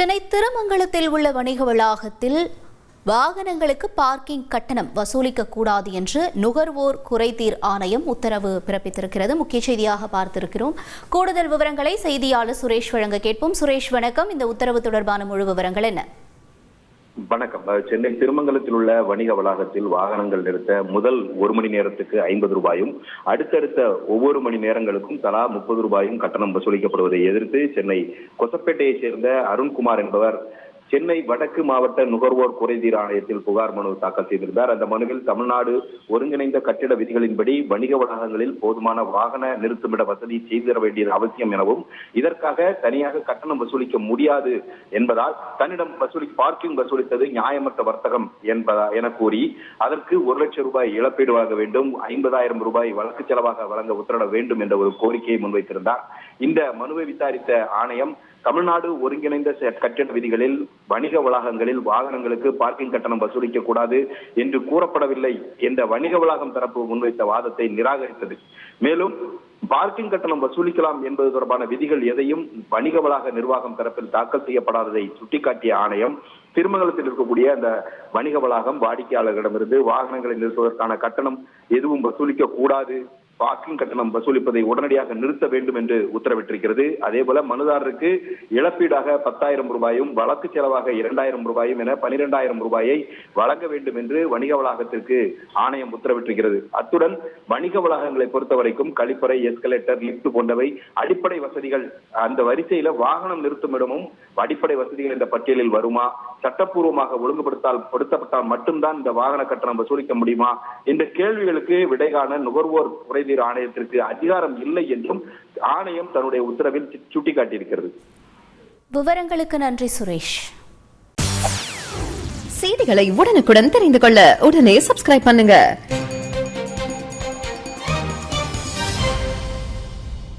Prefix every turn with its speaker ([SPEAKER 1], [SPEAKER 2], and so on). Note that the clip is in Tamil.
[SPEAKER 1] சென்னை திருமங்கலத்தில் உள்ள வணிக வளாகத்தில் வாகனங்களுக்கு பார்க்கிங் கட்டணம் வசூலிக்க கூடாது என்று நுகர்வோர் குறைதீர் ஆணையம் உத்தரவு பிறப்பித்திருக்கிறது. முக்கிய செய்தியாக பார்த்திருக்கிறோம். கூடுதல் விவரங்களை செய்தியாளர் சுரேஷ் வழங்க கேட்போம். சுரேஷ் வணக்கம். இந்த உத்தரவு தொடர்பான முழு விவரங்கள் என்ன?
[SPEAKER 2] வணக்கம். அஹ் சென்னை திருமங்கலத்தில் உள்ள வணிக வளாகத்தில் வாகனங்கள் நிறுத்த முதல் ஒரு மணி நேரத்துக்கு ஐம்பது ரூபாயும் அடுத்தடுத்த ஒவ்வொரு மணி நேரங்களுக்கும் தலா முப்பது ரூபாயும் கட்டணம் வசூலிக்கப்படுவதை எதிர்த்து சென்னை கொசப்பேட்டையைச் சேர்ந்த அருண்குமார் என்பவர் சென்னை வடக்கு மாவட்ட நுகர்வோர் குறைதீர் ஆணையத்தில் புகார் மனு தாக்கல் செய்திருந்தார். அந்த மனுவில் தமிழ்நாடு ஒருங்கிணைந்த கட்டிட விதிகளின்படி வணிக வளாகங்களில் போதுமான வாகன நிறுத்துமிட வசதி செய்து தர வேண்டியது அவசியம் எனவும் இதற்காக தனியாக கட்டணம் வசூலிக்க முடியாது என்பதால் தன்னிடம் வசூலி பார்க்கிங் வசூலித்தது நியாயமற்ற வர்த்தகம் என்பதா என கூறி அதற்கு ஒரு லட்சம் ரூபாய் இழப்பீடு வழங்க வேண்டும் ஐம்பதாயிரம் ரூபாய் வழக்கு செலவாக வழங்க உத்தரவிட வேண்டும் என்ற ஒரு கோரிக்கையை முன்வைத்திருந்தார். இந்த மனுவை விசாரித்த ஆணையம் தமிழ்நாடு ஒருங்கிணைந்த கட்டிட விதிகளில் வணிக வளாகங்களில் வாகனங்களுக்கு பார்க்கிங் கட்டணம் வசூலிக்க கூடாது என்று கூறப்படவில்லை என்ற வணிக வளாகம் தரப்பு முன்வைத்த வாதத்தை நிராகரித்தது. மேலும் பார்க்கிங் கட்டணம் வசூலிக்கலாம் என்பது தொடர்பான விதிகள் எதையும் வணிக வளாக நிர்வாகம் தரப்பில் தாக்கல் செய்யப்படாததை சுட்டிக்காட்டிய ஆணையம் திருமங்கலத்தில் இருக்கக்கூடிய அந்த வணிக வளாகம் வாடிக்கையாளர்களிடமிருந்து வாகனங்களை நிறுத்துவதற்கான கட்டணம் எதுவும் வசூலிக்க கூடாது பார்க்கிங் கட்டணம் வசூலிப்பதை உடனடியாக நிறுத்த வேண்டும் என்று உத்தரவிட்டிருக்கிறது. அதேபோல மனுதாரருக்கு இழப்பீடாக பத்தாயிரம் ரூபாயும் வழக்கு செலவாக இரண்டாயிரம் ரூபாயும் என பனிரெண்டாயிரம் ரூபாயை வழங்க வேண்டும் என்று வணிக வளாகத்திற்கு ஆணையம் உத்தரவிட்டிருக்கிறது. அத்துடன் வணிக வளாகங்களை பொறுத்த வரைக்கும் கழிப்பறை எஸ்கலேட்டர் லிப்ட் போன்றவை அடிப்படை வசதிகள் அந்த வரிசையில வாகனம் நிறுத்தும் இடமும் அடிப்படை வசதிகள் இந்த பட்டியலில் வருமா? சட்டப்பூர்வமாக ஒழுங்குபடுத்தால் படுத்தப்பட்டால் மட்டும்தான் இந்த வாகன கட்டணம் வசூலிக்க முடியுமா? என்ற கேள்விகளுக்கு விடை காண நுகர்வோர் குறைதீர் ஆணையத்திற்கு அதிகாரம் இல்லை என்றும் ஆணையம் தன்னுடைய உத்தரவில் சு- சுட்டிக்காட்டியிருக்கிறது.
[SPEAKER 1] விவரங்களுக்கு நன்றி சுரேஷ்.
[SPEAKER 3] செய்திகளை உடனுக்குடன் தெரிந்து கொள்ள உடனே சப்ஸ்கிரைப் பண்ணுங்க.